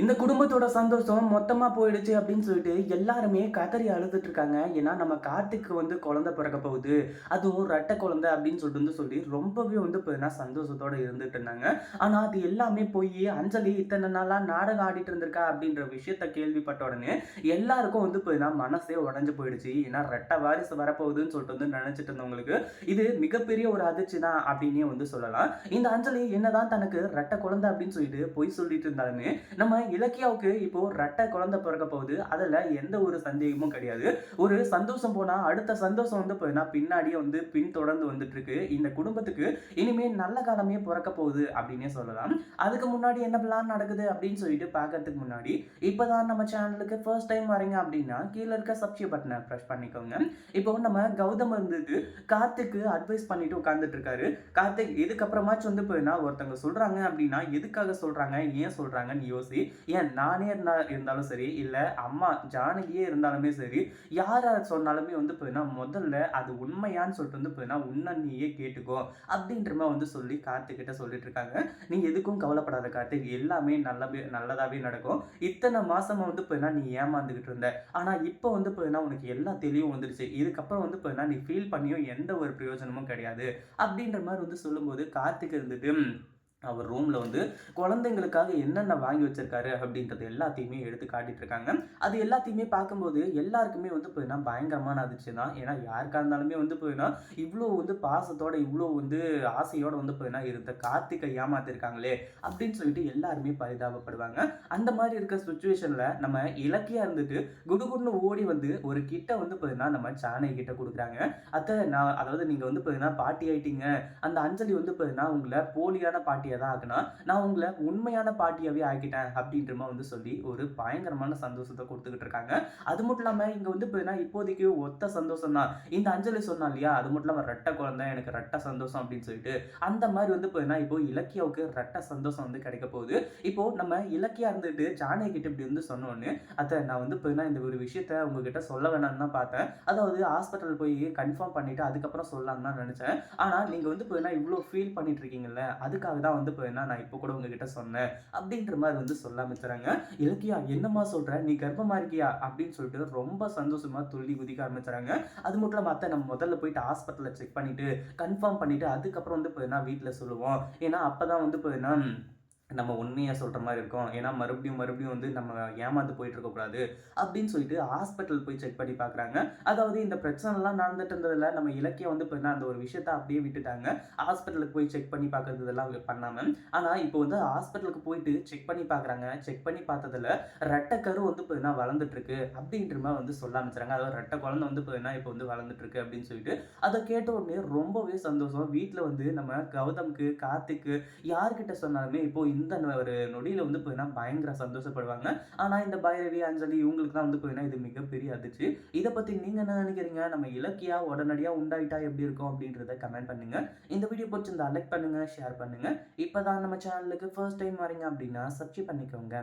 இந்த குடும்பத்தோட சந்தோஷம் மொத்தமாக போயிடுச்சு அப்படின்னு சொல்லிட்டு எல்லாருமே கதறி அழுதுட்டு இருக்காங்க ஏன்னா நம்ம கார்த்திக்கு வந்து குழந்தை பிறக்க போகுது. அதுவும் ரெட்டை குழந்தை அப்படின்னு சொல்லிட்டு வந்து சொல்லி ரொம்பவே வந்து பார்த்தீங்கன்னா சந்தோஷத்தோட இருந்துட்டு இருந்தாங்க. ஆனால் அது எல்லாமே போய் அஞ்சலி இத்தனை நாளாக நாடகம் ஆடிட்டு இருந்திருக்கா அப்படின்ற விஷயத்த கேள்விப்பட்ட உடனே எல்லாருக்கும் வந்து பார்த்தீங்கன்னா மனசே உடஞ்சு போயிடுச்சு. ஏன்னா ரெட்டை வாரிசு வரப்போகுதுன்னு சொல்லிட்டு வந்து நினச்சிட்டு இருந்தவங்களுக்கு இது மிகப்பெரிய ஒரு அதிர்ச்சி தான் அப்படின்னே வந்து சொல்லலாம். இந்த அஞ்சலி என்னதான் தனக்கு ரெட்டை குழந்தை அப்படின்னு சொல்லிட்டு பொய் சொல்லிட்டு இருந்தாலுமே நம்ம இலக்கியாவுக்கு இப்போ ரெட்டை குழந்தை பிறக்க போகுது. அதில் எந்த ஒரு சந்தேகமும் கிடையாது. ஒரு சந்தோஷம் போனால் அடுத்த சந்தோஷம் வந்து போயினா பின்னாடியே வந்து பின் தொடர்ந்து வந்துட்டு இருக்கு இந்த குடும்பத்துக்கு இனிமேல் நல்ல காலமே பிறக்க போகுது அப்படின்னே சொல்லலாம். அதுக்கு முன்னாடி என்ன பிளான் நடக்குது அப்படின்னு சொல்லிட்டு பார்க்கறதுக்கு முன்னாடி இப்போதான் நம்ம சேனலுக்கு ஃபர்ஸ்ட் டைம் வரீங்க அப்படின்னா கீழே இருக்க சப்ஸ்கிரைப் பட்டனை ப்ரெஸ் பண்ணிக்கோங்க. இப்போ நம்ம கௌதம் இருந்துட்டு கார்த்திக்கு அட்வைஸ் பண்ணிட்டு உட்கார்ந்துட்டு இருக்காரு கார்த்திக் இதுக்கப்புறமாச்சும் வந்து போயினா ஒருத்தவங்க சொல்றாங்க அப்படின்னா எதுக்காக சொல்றாங்க ஏன் சொல்றாங்கன்னு யோசி. ஏன் நானே இருந்தா இருந்தாலும் சரி இல்லை அம்மா ஜானகியே இருந்தாலுமே சரி யார் யார் சொன்னாலுமே வந்து பார்த்தீங்கன்னா முதல்ல அது உண்மையான்னு சொல்லிட்டு வந்து பார்த்தீங்கன்னா உன்னை நீயே கேட்டுக்கோ அப்படின்ற மாதிரி வந்து சொல்லி கார்த்திக்கிட்ட சொல்லிட்டு இருக்காங்க. நீ எதுக்கும் கவலைப்படாத கார்த்திக் எல்லாமே நல்லாவே நல்லதாகவே நடக்கும். இத்தனை மாசமா வந்து போயினா நீ ஏமாந்துக்கிட்டு இருந்த. ஆனா இப்போ வந்து பார்த்தீங்கன்னா உனக்கு எல்லா தெளிவும் வந்துருச்சு. இதுக்கப்புறம் வந்து பார்த்தீங்கன்னா நீ ஃபீல் பண்ணியும் எந்த ஒரு பிரயோஜனமும் கிடையாது. அப்படின்ற மாதிரி வந்து சொல்லும்போது கார்த்திக் இருந்துட்டு அவர் ரூமில் வந்து குழந்தைங்களுக்காக என்னென்ன வாங்கி வச்சிருக்காரு அப்படின்றது எல்லாத்தையுமே எடுத்து காட்டிட்டு இருக்காங்க. அது எல்லாத்தையுமே பார்க்கும்போது எல்லாருக்குமே வந்து போயினா பயங்கரமான அதிர்ச்சி தான் ஏன்னா யாருக்காக இருந்தாலுமே வந்து போயினா இவ்வளோ வந்து பாசத்தோட இவ்வளோ வந்து ஆசையோட வந்து போயினா இருந்த கார்த்திகை ஏமாத்திருக்காங்களே அப்படின்னு சொல்லிட்டு எல்லாருமே பரிதாபப்படுவாங்க. அந்த மாதிரி இருக்க சுச்சுவேஷனில் நம்ம இலக்கியா இருந்துட்டு குடுகுடுன்னு ஓடி வந்து ஒரு கிட்ட வந்து போயினா நம்ம சாணை கிட்ட கொடுக்குறாங்க. அத்தை நான் அதாவது நீங்கள் வந்து போயினா பாட்டி ஆயிட்டீங்க. அந்த அஞ்சலி வந்து போயினா உங்களை போலியான பாட்டி பாட்டியை தான் ஆக்குனா நான் உங்களை உண்மையான பாட்டியாகவே ஆக்கிட்டேன் அப்படின்ற மாதிரி வந்து சொல்லி ஒரு பயங்கரமான சந்தோஷத்தை கொடுத்துக்கிட்டு இருக்காங்க. அது மட்டும் இல்லாமல் இங்கே வந்து இப்போ இப்போதைக்கு ஒத்த சந்தோஷம் தான். இந்த அஞ்சலி சொன்னா இல்லையா? அது மட்டும் இல்லாமல் ரெட்ட குழந்தை எனக்கு ரெட்ட சந்தோஷம் அப்படின்னு சொல்லிட்டு அந்த மாதிரி வந்து இப்போ இப்போ இலக்கியாவுக்கு ரெட்ட சந்தோஷம் வந்து கிடைக்க போகுது. இப்போ நம்ம இலக்கியா இருந்துட்டு ஜானகி கிட்ட இப்படி வந்து சொன்னோன்னு அதை நான் வந்து இப்போ இந்த ஒரு விஷயத்த உங்ககிட்ட சொல்ல வேணாம்னு தான் பார்த்தேன். அதாவது ஹாஸ்பிட்டல் போய் கன்ஃபார்ம் பண்ணிட்டு அதுக்கப்புறம் சொல்லலாம்னு தான் நினைச்சேன். ஆனால் நீங்கள் வந்து இப்போ இவ்வளோ ஃபீல் பண்ணிட்டு இருக்கீங்கல்ல அதுக்காக தான் வந்து போயினா நான் இப்போ கூட உங்ககிட்ட சொன்னேன் அப்படின்ற மாதிரி வந்து சொல்ல ஆரம்பிச்சுறாங்க இலக்கியா என்னம்மா சொல்கிற நீ கர்ப்பமாக இருக்கியா? அப்படின்னு சொல்லிட்டு ரொம்ப சந்தோஷமாக துள்ளி குதிக்க ஆரம்பிச்சுறாங்க அது மட்டும் இல்லாமல் அத்தை நம்ம முதல்ல போயிட்டு ஹாஸ்பிட்டலில் செக் பண்ணிவிட்டு கன்ஃபார்ம் பண்ணிவிட்டு அதுக்கப்புறம் வந்து போயினா வீட்டில் சொல்லுவோம்? ஏன்னா அப்பதான் வந்து போயினா நம்ம உண்மையாக சொல்கிற மாதிரி இருக்கும். ஏன்னா மறுபடியும் மறுபடியும் வந்து நம்ம ஏமாந்து போயிட்டு இருக்கக்கூடாது அப்படின்னு சொல்லிட்டு ஹாஸ்பிட்டல் போய் செக் பண்ணி பார்க்குறாங்க அதாவது இந்த பிரச்சனைலாம் நடந்துட்டு இருந்ததில் நம்ம இலக்கியம் வந்து இப்போ அந்த ஒரு விஷயத்த அப்படியே விட்டுட்டாங்க. ஹாஸ்பிட்டலுக்கு போய் செக் பண்ணி பார்க்கறது இதெல்லாம் பண்ணாமல் ஆனால் இப்போ வந்து ஹாஸ்பிட்டலுக்கு போயிட்டு செக் பண்ணி பார்க்குறாங்க செக் பண்ணி பார்த்ததுல ரெட்டை கரு வந்து இப்போ என்ன வளர்ந்துட்டுருக்கு அப்படின்ற மாதிரி வந்து சொல்ல ஆரம்பிச்சுறாங்க. அதாவது ரெட்டை குழந்தை வந்து இப்போ என்ன இப்போ வந்து வளர்ந்துட்டுருக்கு அப்படின்னு சொல்லிட்டு. அதை கேட்ட உடனே ரொம்பவே சந்தோஷம். வீட்டில் வந்து நம்ம கௌதம்க்கு கார்த்திக்கு யார்கிட்ட சொன்னாலுமே இப்போ இந்த ஒரு நொடியில வந்து போயினா பயங்கர சந்தோஷப்படுவாங்க. ஆனால் இந்த பைரவி அஞ்சலி இவங்களுக்கு தான் வந்து போயினா இது மிகப்பெரிய அதிர்ச்சி. இதை பற்றி நீங்கள் என்ன நினைக்கிறீங்க? நம்ம இலக்கியா உடனடியாக உண்டாயிட்டா எப்படி இருக்கும் அப்படின்றத கமெண்ட் பண்ணுங்க. இந்த வீடியோ பிடிச்சிருந்தா லைக் பண்ணுங்கள் ஷேர் பண்ணுங்கள் இப்போ தான் நம்ம சேனலுக்கு ஃபர்ஸ்ட் டைம் வரீங்க அப்படின்னா சப்ஸ்கிரைப் பண்ணிக்கோங்க.